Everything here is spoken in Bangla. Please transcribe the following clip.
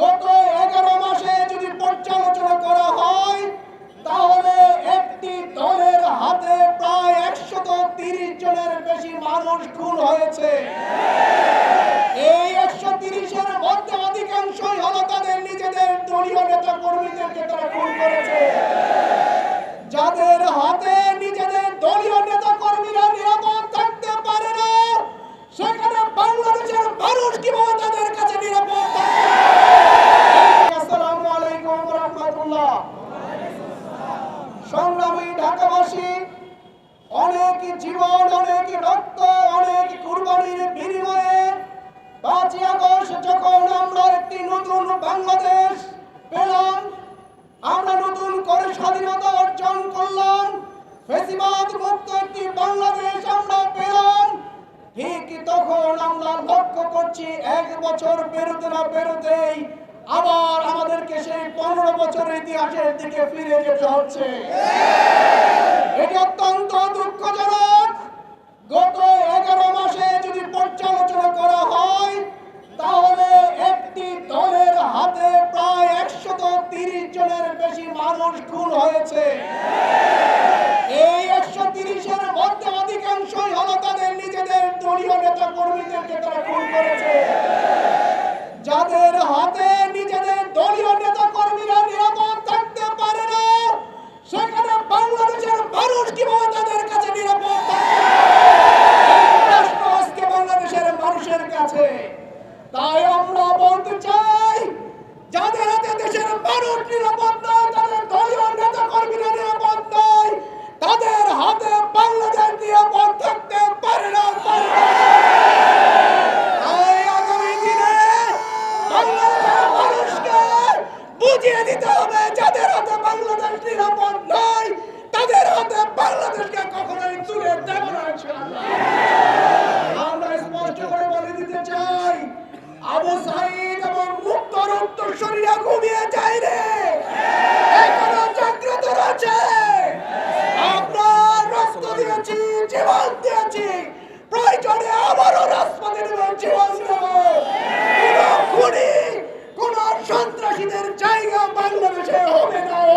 গত এগারো মাসে যদি পর্যালোচনা করা হয়, তাহলে একটি দলের হাতে প্রায় একশত তিরিশ জনের বেশি মানুষ খুন হয়েছে। এই একশো তিরিশের মধ্যে অধিকাংশই হলো তাদের নিজেদের দলীয় নেতা কর্মীদেরকে তারা খুন করেছে। যাদের হাতে নিজেদের দলীয় নেতা কর্মীরা নিরাপদ থাকতে পারে না, সেখানে বাংলাদেশের মানুষ কীভাবে তাদের কাছে নিরাপদ থাকবে আসসালামু আলাইকুম রহমতুল্লাহ সংগ্রামী ঢাকাবাসী, অনেক জীবন, অনেক রক্ত, অনেক কুরবানির বিনিময়ে পাঁচই আগস্ট যখন আমরা একটি নতুন বাংলাদেশ পেলাম, আমরা নতুন করে স্বাধীনতা অর্জন করলাম, ফেসিবাদ মুক্ত একটি বাংলাদেশ আমরা পেলাম। ঠিক তখন আমরা লক্ষ্য করছি, এক বছর পেরোতে না পেরোতেই আবার আমাদেরকে সেই পনেরো বছরের ইতিহাসের দিকে ফিরে যেতে হচ্ছে। এটি অত্যন্ত দুঃখজনক। গত এগারো মাসে যদি পর্যালোচনা করা হয়, তাহলে একটি দলের হাতে প্রায় একশত তিরিশ জনের বেশি মানুষ খুন হয়েছে। এই একশো তিরিশের মধ্যে অধিকাংশই হলো তাদের নিজেদের দলীয় নেতা কর্মীদেরকে তারা খুন করেছে যাদের হাতে নিজেদের দলীয় নেতা কর্মীরা নিরাপদ থাকতে পারে না সেখানে বাংলাদেশের মানুষ কীভাবে তাদের কাছে নিরাপদ থাকবে প্রশ্ন আজকে বাংলাদেশের মানুষের কাছে। তাই আমরা বলতে চাই, যাদের হাতে দেশের মানুষ নিরাপদ নয় তাদের দলীয় নেতা কর্মীরা নিরাপদ নয়, তাদের হাতে বাংলাদেশ নিরাপদ থাকতে পারে না বুঝিয়ে দিতে হবে, যাদের হাতে বাংলাদেশ নিরাপদ নয়, তাদের হাতে বাংলাদেশকে কখনোই তুলে দেব না ইনশাআল্লাহ। আমরা স্পষ্ট করে বলে দিতে চাই আবু সাইদ এবং মুক্তর উত্তরসূরিরা ঘুমিয়ে যায় রে। এখনও জাগ্রত রয়েছে। আমরা রক্ত দিয়েছি, জীবন দিয়েছি। প্রয়োজনে আবারও রাজপথে নেব জীবন দেব। কোন খুনি, কোন সন্ত্রাসীদের জায়গা বাংলাদেশে হবে না।